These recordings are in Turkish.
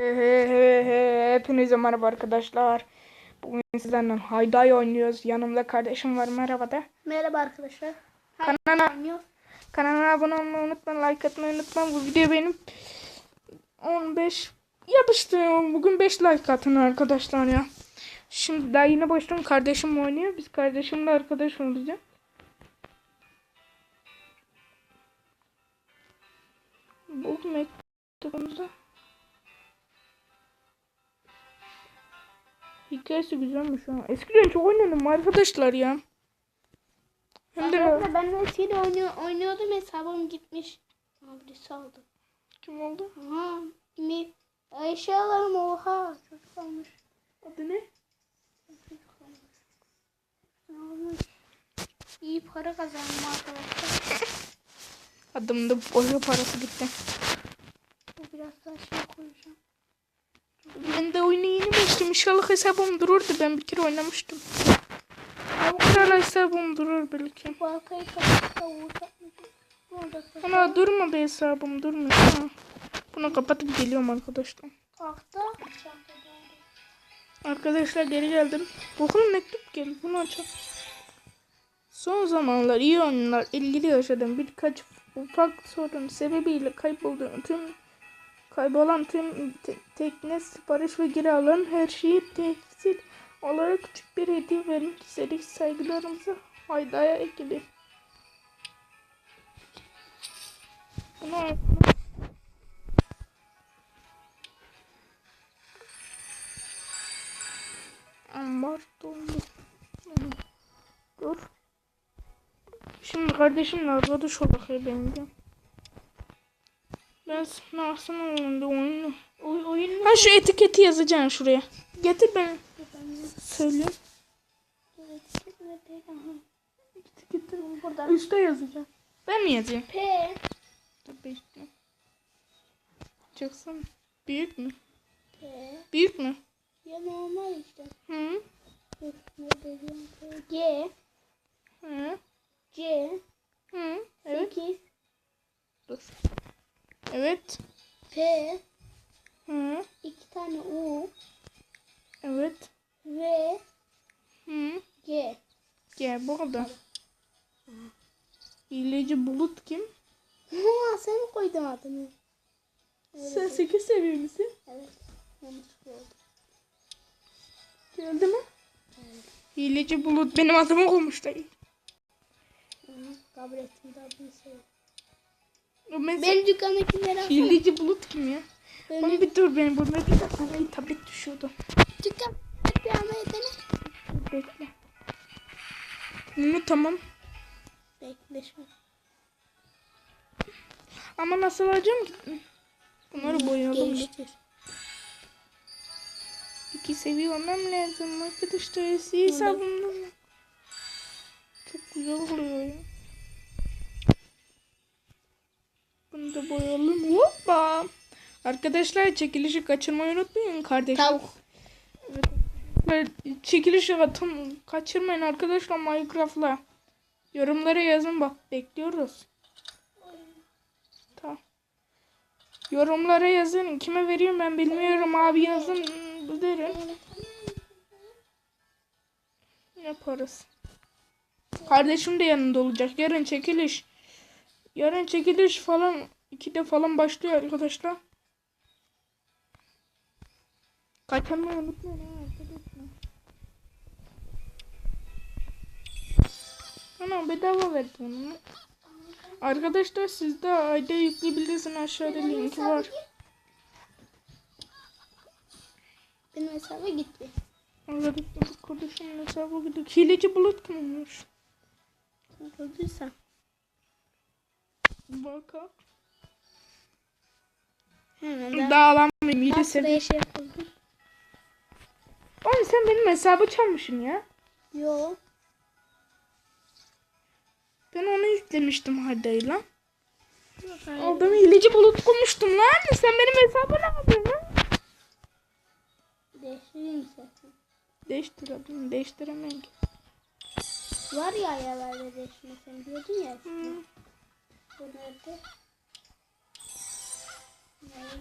He he he he. Hepinize merhaba arkadaşlar. Bugün sizlerle Hayday oynuyoruz. Yanımda kardeşim var. Merhaba de. Merhaba arkadaşlar. Kanala, kanala abone olmayı unutmayın. Like atmayı unutmayın. Bu video benim 15 yapıştırıyorum. Bugün 5 like atın arkadaşlar ya. Şimdi daha yine başlıyorum. Kardeşim oynuyor. Biz kardeşimle arkadaş olacağız. Bu mektubumuzda Hikayesi güzelmiş ha. Eskiden çok oynadım arkadaşlar ya. Hem de Arkadaşlar ben eskiden oynuyor, oynuyordum hesabım gitmiş. Birisi aldı. kim oldu? Aha. Yine eşyalarım oha. Çocuk almış. Adı ne? Çocuk almış. Ne olmuş? İyi para kazandım arkadaşlar. Adımda boya parası gitti. Biraz daha şey koyacağım. Ben de oyuna yeni başladım. İnşallah hesabım dururdu. Ben bir kere oynamıştım. İnşallah hesabım durur belki. Ama durmadı hesabım durmuyor. Ha. Bunu kapatıp geliyorum arkadaşlar. Arkadaşlar geri geldim. Bakın mektup geldi. Bunu açalım. Son zamanlar iyi oyunlar ilgili yaşadım. Birkaç ufak sorun sebebiyle kaybolduğum tüm kaybolan tüm te- tekne sipariş ve geri alan her şeyi tehdit olarak küçük bir hediye vermek istedik. Saygılarımızı Hayda'ya ekibi. Bunu Ambar doldu. Dur. Şimdi kardeşimle arkadaş olarak evleneceğim. Ben nasıl oyunda oyunu? Oy, oyun Ha şu etiketi yazacaksın şuraya. Getir ben söyleyeyim. Etiketi üstte yazacağım. Ben mi yazayım? P. Tabii işte. Çıksın. Büyük mü? P. Büyük mü? Ya normal işte. Hı. G. Hı. C. Hı. Evet. 8. Dur. Evet. P. Hı. 2 tane U. Evet. V. Hı. G. Gel bu kadar. Hileci bulut kim? Ha sen mi koydun adını? Sen 8 seviyor musun? Evet. Yanlışlıkla oldu. Geldi mi? Hileci bulut benim adımı koymuş da. Hı, kabul ettim daha şey. Ben Benim dükkandakilere. Hileci bulut kim ya? Onu Benim bir dur benim burnuma bir dakika. Ay tablet düşüyordu. dükkan bir almaya dene. Dur, Bekle. Bunu tamam. Bekle şu. Ama nasıl alacağım ki? Bunları boyayalım. Geliştir. İki seviye olmam lazım arkadaşlar. Eski hesabımda? Çok güzel oluyor ya. Bunu da boyayalım. Hoppa. Arkadaşlar çekilişi kaçırmayı unutmayın kardeşim. Tavuk. Ve Çekilişi atın, kaçırmayın arkadaşlar Minecraft'la. Yorumlara yazın bak bekliyoruz. Tamam. Yorumlara yazın. Kime veriyorum ben bilmiyorum abi yazın derim. Yaparız. Kardeşim de yanında olacak. Yarın çekiliş. Yarın çekiliş falan ikide falan başlıyor arkadaşlar. Kaçırmayı unutmayın ha arkadaşlar. Ana bedava verdi onu. Arkadaşlar siz de ayda yükleyebilirsiniz aşağıda linki var. Benim hesaba gitti. Arkadaşlar bu kardeşimin hesabı gidiyor. Hileci bulut kim olmuş? Bakalım. Hemen Hile seviye. sıraya şey yapalım. Oğlum sen benim hesabı çalmışsın ya. Yo. Ben onu yüklemiştim. Hayır. Aldım hileci bulut koymuştum lan. Sen benim hesabı ne yapıyorsun lan? Değiştireyim istersen. Değiştirelim. Değiştiremem ki. Var ya ayarlarda değiştirme sen diyordun ya. Hmm. Bu nerede?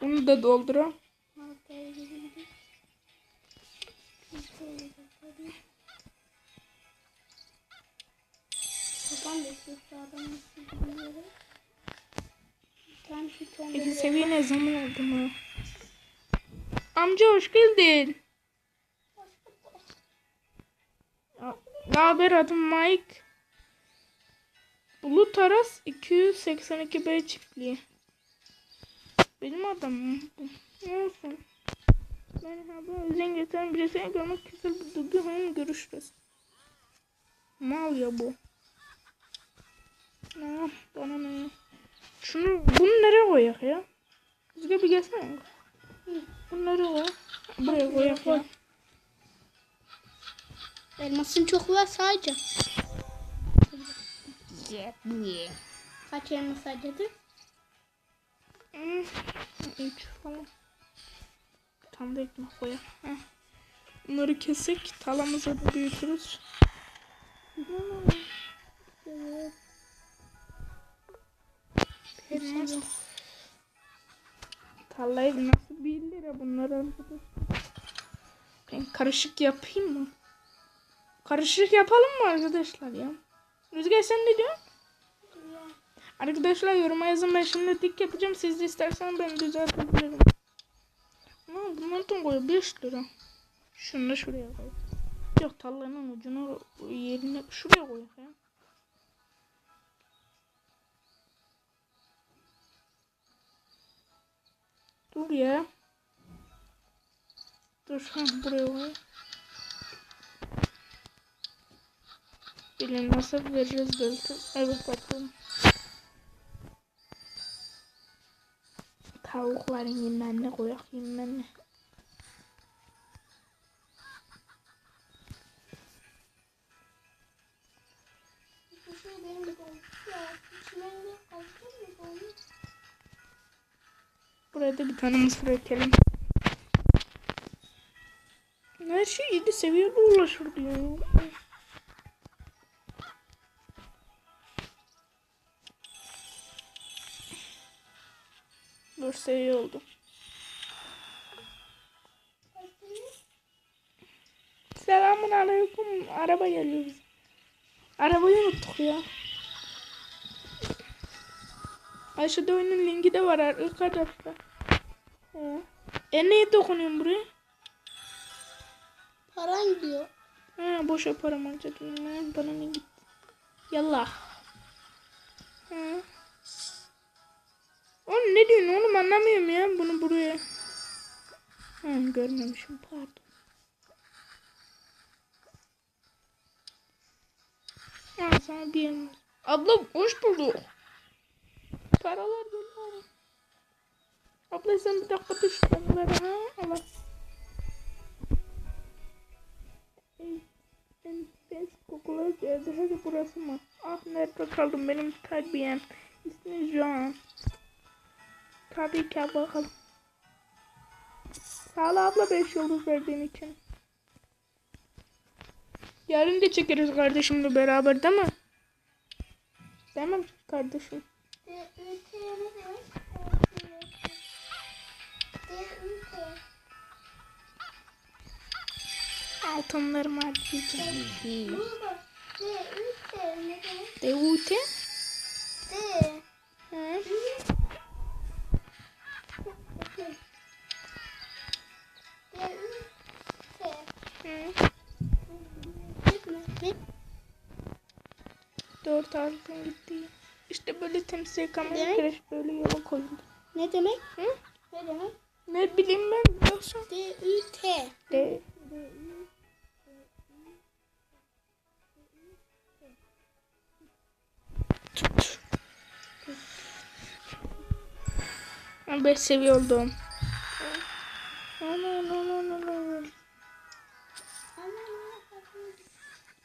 Bunu da doldura. Peki seviye ne zaman oldu mu? Amca hoş geldin. Ne haber adım Mike? Bulut Aras 282 B çiftliği. Benim adamım. olsun? Merhaba özen getiren birisini görmek güzel bir duygu. Hem görüşürüz. Mal ya bu. Ne? Bana ne? Şunu bunu nereye koyak ya? Rüzgar bir gelsene. Nereye koyak? Buraya koyak ya. Elmasın çok var sadece. Kaç elmas harcadın? Hmm, Üç falan. Bir tane de ekmek koyak. Heh. Bunları kesek talamızı da büyütürüz. Elmas. Tarlayı nasıl bir lira bunlar arkadaşlar. Ben karışık yapayım mı? Karışık yapalım mı arkadaşlar ya? Rüzgar sen ne diyorsun? Arkadaşlar yoruma yazın ben şimdi dik yapacağım. Siz de istersen ben düzeltebilirim. Ama bunları da koy 5 lira. Şunu da şuraya koy. Yok tallanın ucunu yerine şuraya koy ya. Dur ya. Dur ha buraya koy. Bilin nasıl veririz belki. Evet bakalım. Tavukların yemenini koyak yemenini. Buraya da bir tane mısır ekelim. Her şey 7 seviyede ulaşır diyor. Seviye oldu. Selamun aleyküm. Araba geliyor bize. Arabayı unuttuk ya. Aşağıda oyunun linki de var arkadaşlar. E neye dokunuyorum buraya? Paran gidiyor. Ha boş yaparım harcadım. Bana ne gitti? Yallah. Ha. Oğlum ne diyorsun oğlum anlamıyorum ya bunu buraya. Ha görmemişim pardon. Ha sana bir. Abla hoş bulduk. Paralar bunlar. Abla sen bir dakika düş bunları ha. Allah. Ey, Enfes kokular geldi. Hadi burası mı? Ah nerede kaldım benim terbiyem. İsmi John. Tabii ki bakalım. Sağ ol abla 5 yıldız verdiğin için. Yarın da çekeriz kardeşimle beraber değil mi? Değil mi kardeşim? Altınlarımı harcayacağım. Devute? Hı? Hı? Dört altın gitti. İşte böyle temsil kamera Demek- kreş böyle yola koyuldu. Ne demek? Hı? Ne demek? Ne bileyim ben yoksa. D-Ü-T. De. Tut. Ben beş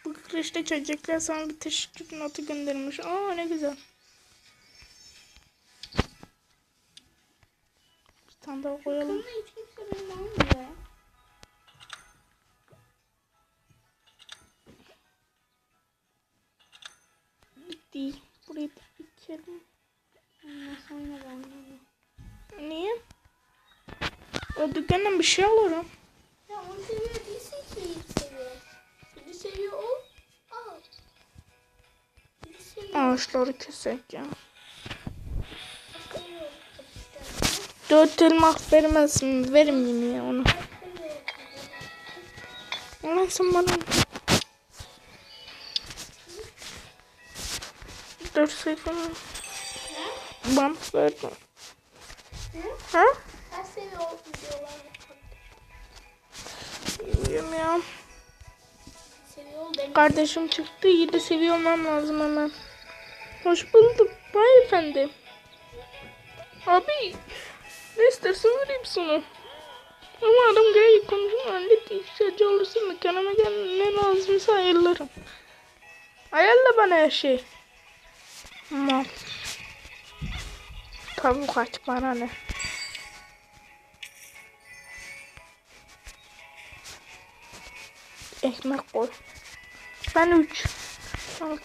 Bu kreşte çocuklar sana bir teşekkür notu göndermiş. Aa ne güzel. Bir tane daha koyalım. Bitti. Burayı da içelim. Nasıl oyna ben bunu? Niye? O dükkandan bir şey alırım. Ya onu seviyor değilsin ki iyi seviyor. Bir seviyor o. Ağaçları kesek ya. Dört elmas vermezsin. Vermeyeyim ya onu. Neyse bana. Dört sayfa? Bant verdim. Ha? Videolar. Bilmiyorum ya. Kardeşim çıktı. Yedi seviye olmam lazım hemen. Hoş bulduk. Bay efendi. Abi. Ne istersen vereyim sana. Adam gayet konuşma. Hallet ihtiyacı olursa mekanıma gel. Ne lazımsa ayarlarım. Ayarla bana her şey. Mal. Tavuk aç bana ne. Ekmek koy. Ben 3. 6.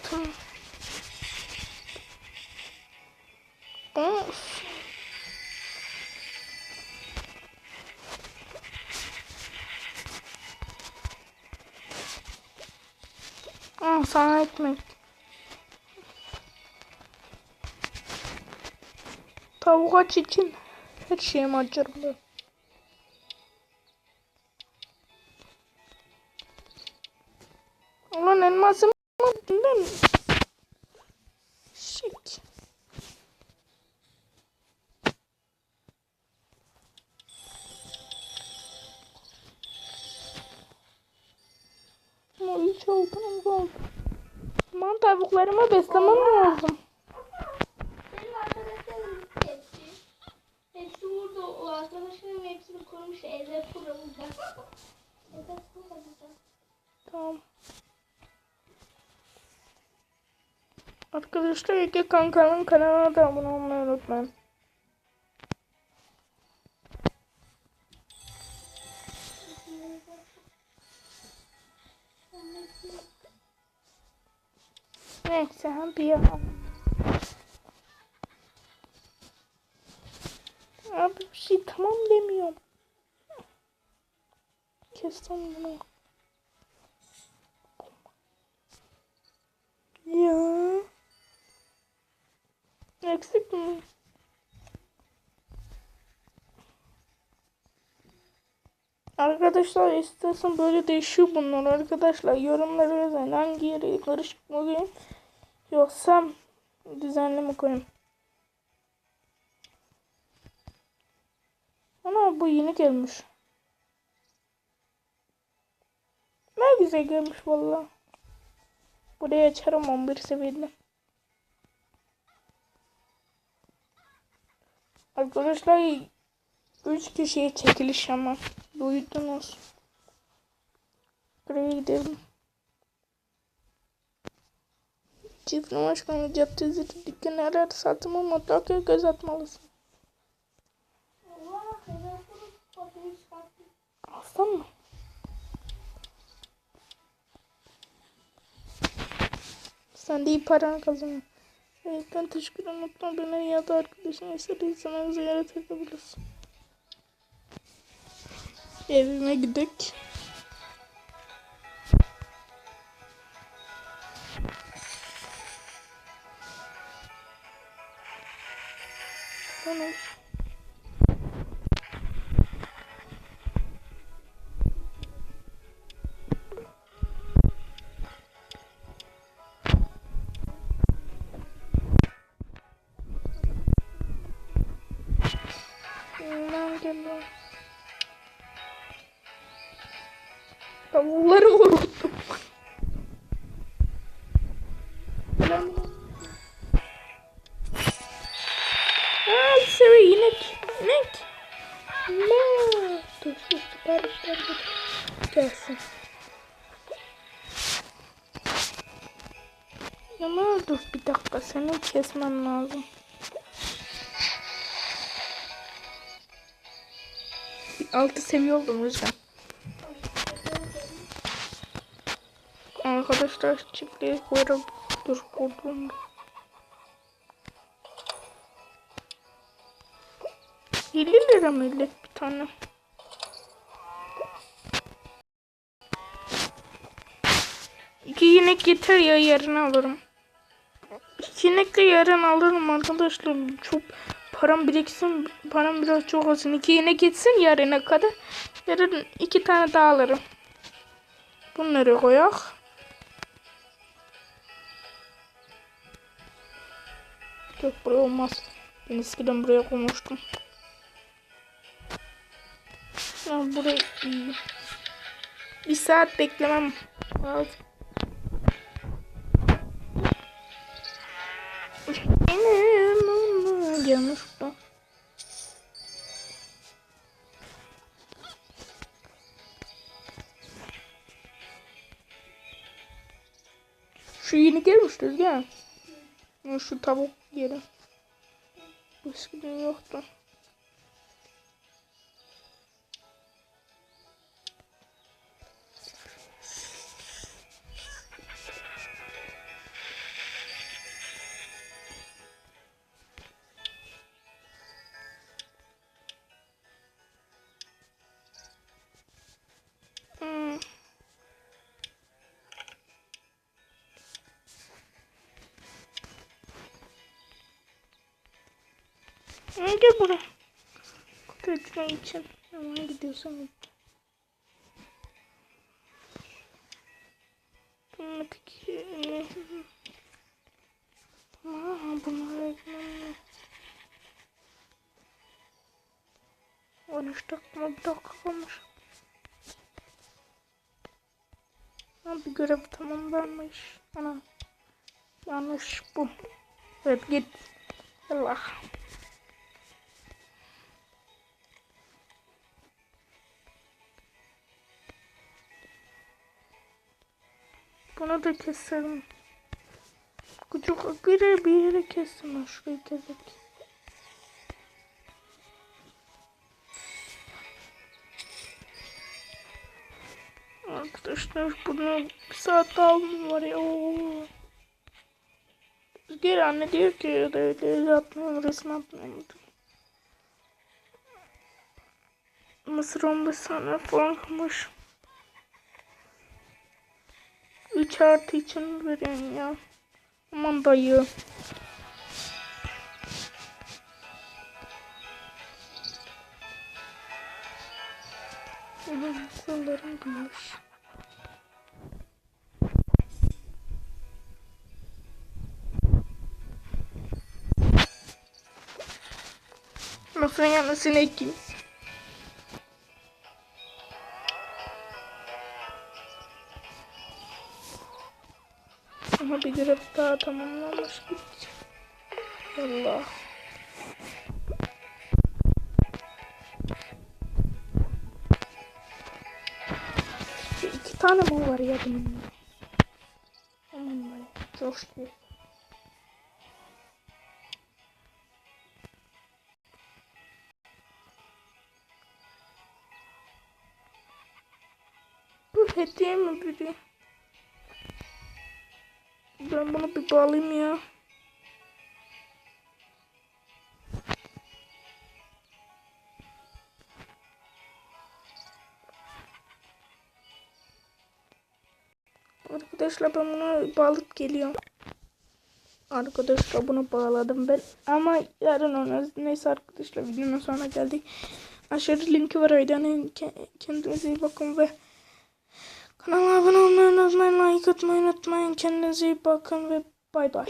Of. Aa, sana ekmek. Tavuk aç için her şeyimi açarım ben. Ulan elmasım bundan. Oldu. Aman tavuklarımı beslemem lazım. Benim arkadaşlarım hepsi. Hepsi burada. O arkadaşlarım hepsini. Evde kurulacak. Tamam. Arkadaşlar Ege Kanka'nın kanalına da abone olmayı unutmayın. Ya. Abi bir şey tamam demiyorum. Kestim bunu. Ya. Eksik mi? Arkadaşlar istersen böyle değişiyor bunlar arkadaşlar. Yorumlara yazın hangi yere karışık mı yoksa düzenli mi koyayım? Ana bu yeni gelmiş. Ne güzel gelmiş vallahi. Buraya açarım 11 seviyede. Arkadaşlar 3 kişiye çekiliş ama duydunuz. Buraya gidelim. Çift başkanı cep teziri dükkanı arar satımı mutlaka göz atmalısın. Alsam mı? Sen de iyi paran kazan. Evet, teşekkür. Unutma beni ya da arkadaşın istediği zaman ziyaret edebilirsin. Evime gidelim. Ben... Aa, sevi inek. İnek. Ne? Dur şu siparişler bir gelsin. Ama dur bir dakika seni kesmem lazım. Altı seviye oldum Rüzgar. Arkadaşlar çiftliğe koyarım. Dur kurdum. Yedi lira millet bir tane. İki inek yeter ya yarın alırım. İki yarın alırım arkadaşlar. Çok param biriksin. Param biraz çok olsun. İki inek gitsin yarına kadar. Yarın iki tane daha alırım. Bunları koyak. Yok buraya olmaz. Ben eskiden buraya koymuştum. Ya burayı iyi. Bir saat beklemem lazım. Gelmiş bu. Şu yeni gelmiş Rüzgar. Şu tavuk yeri. Bu eskiden yoktu. Ha, Gel buraya. Etme için. Ama gidiyorsan git. Buradaki... Aa, bunlar ekmem. 13 dakika bir dakika kalmış. Ha, bir görev tamamlanmış. Ana. Yanlış bu. Evet git. Allah. Bunu da keselim. Küçük akıra bir yere kestim şurayı kesek. Arkadaşlar bunu bir saat daha var ya. Oo. Gel anne diyor ki öyle atmıyorum resim atmıyorum. Mısır 15 saniye falan kalmış. 3 artı için veriyorsun ya. Aman dayı. Ulan kollarım büyümüş. Nasıl yanısını ekeyim? Ama bir görev daha tamamlanmış gitti. Allah. İki tane mi var ya bunun? Aman şükür. Bu hediye mi biri? Ben bunu bir bağlayayım ya. Arkadaşlar ben bunu bağlayıp geliyorum. Arkadaşlar bunu bağladım ben ama yarın onu neyse arkadaşlar videonun sonuna geldik. Aşağıda linki var aydanın kendinize iyi bakın ve kanala abone olmayı unutmayın like atmayı unutmayın kendinize iyi bakın ve bay bay.